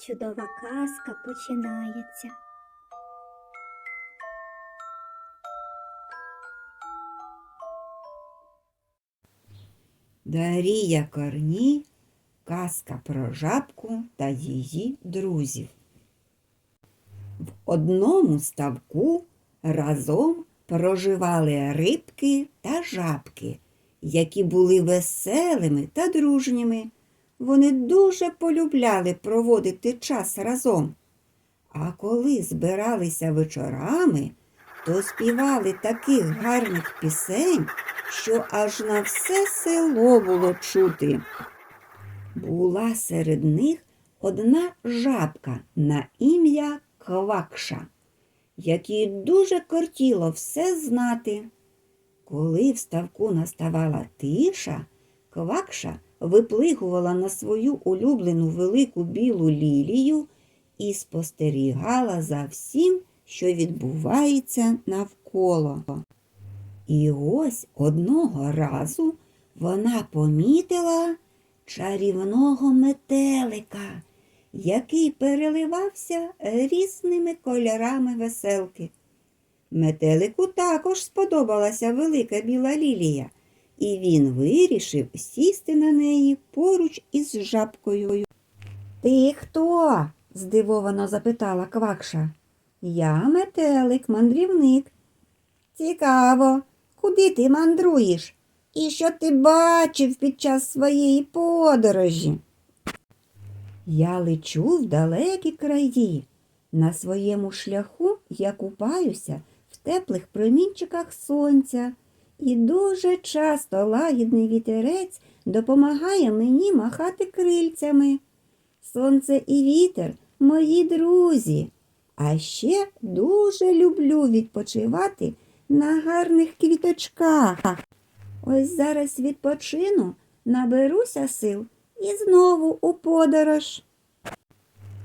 чудова казка починається. Дарія Корній Казка про жабку та її друзів. В одному ставку разом проживали рибки та жабки, які були веселими та дружніми. Вони дуже полюбляли проводити час разом. А коли збиралися вечорами, то співали таких гарних пісень, що аж на все село було чути. Була серед них одна жабка на ім'я Квакша, якій дуже кортіло все знати. Коли в ставку наставала тиша, Квакша виплигувала на свою улюблену велику білу лілію і спостерігала за всім, що відбувається навколо. І ось одного разу вона помітила чарівного метелика, який переливався різними кольорами веселки. Метелику також сподобалася велика біла лілія, і він вирішив сісти на неї поруч із жабкою. Ти хто? здивовано запитала Квакша. Я метелик, мандрівник. Цікаво, куди ти мандруєш? І що ти бачив під час своєї подорожі? Я лечу в далекі краї. На своєму шляху я купаюся в теплих промінчиках сонця, і дуже часто лагідний вітерець допомагає мені махати крильцями. Сонце і вітер мої друзі. А ще дуже люблю відпочивати на гарних квіточках. Ось зараз відпочину, наберуся сил і знову у подорож.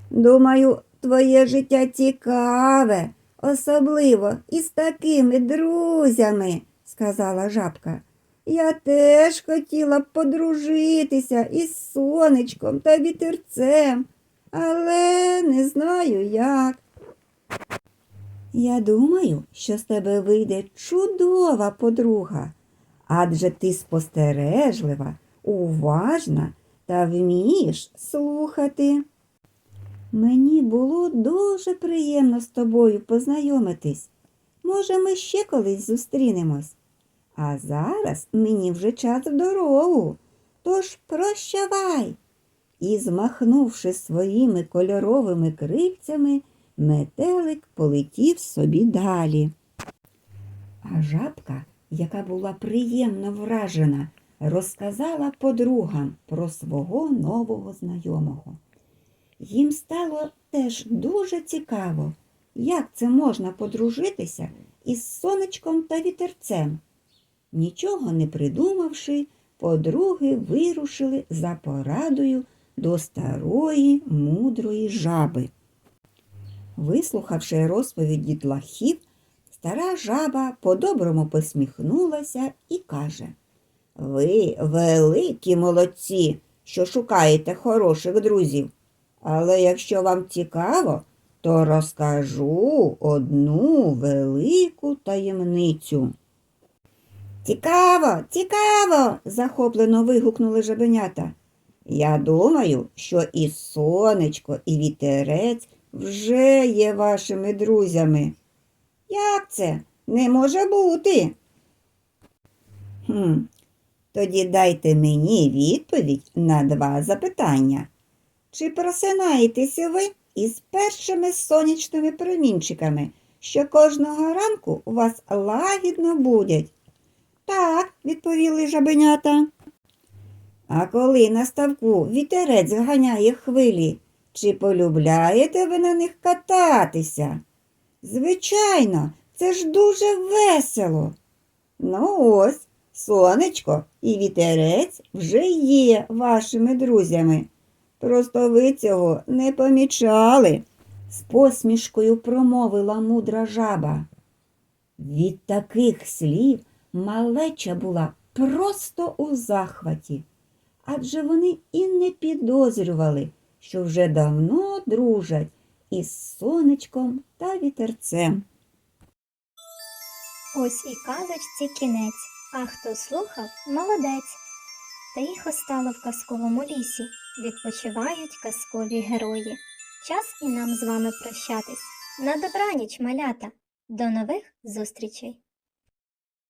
Думаю, твоє життя цікаве, особливо із такими друзями, сказала жабка. Я теж хотіла б подружитися із сонечком та вітерцем, але не знаю як. Я думаю, що з тебе вийде чудова подруга, адже ти спостережлива, уважна та вмієш слухати. Мені було дуже приємно з тобою познайомитись. Може, ми ще колись зустрінемось. А зараз мені вже час в дорогу, тож прощавай. І, змахнувши своїми кольоровими крильцями, метелик полетів собі далі. А жабка, яка була приємно вражена, розказала подругам про свого нового знайомого. Їм стало теж дуже цікаво, як це можна подружитися із сонечком та вітерцем. Нічого не придумавши, подруги вирушили за порадою до старої мудрої жаби. Вислухавши розповідь дітлахів, стара жаба по-доброму посміхнулася і каже Ви великі молодці, що шукаєте хороших друзів. Але якщо вам цікаво, то розкажу одну велику таємницю. Цікаво, цікаво. захоплено вигукнули жабенята. Я думаю, що і сонечко, і вітерець вже є вашими друзями. Як це? Не може бути. Хм, тоді дайте мені відповідь на два запитання. Чи просинаєтеся ви із першими сонячними промінчиками, що кожного ранку вас лагідно будять? Так, відповіли жабенята. А коли на ставку вітерець ганяє хвилі, Чи полюбляєте ви на них кататися? Звичайно, це ж дуже весело. Ну ось, сонечко і вітерець вже є вашими друзями. Просто ви цього не помічали, з посмішкою промовила мудра жаба. Від таких слів малеча була просто у захваті, адже вони і не підозрювали, що вже давно дружать із сонечком та вітерцем. Ось і казочці кінець, а хто слухав, молодець. Тихо стало в казковому лісі, відпочивають казкові герої. Час і нам з вами прощатись. На добраніч, малята. До нових зустрічей!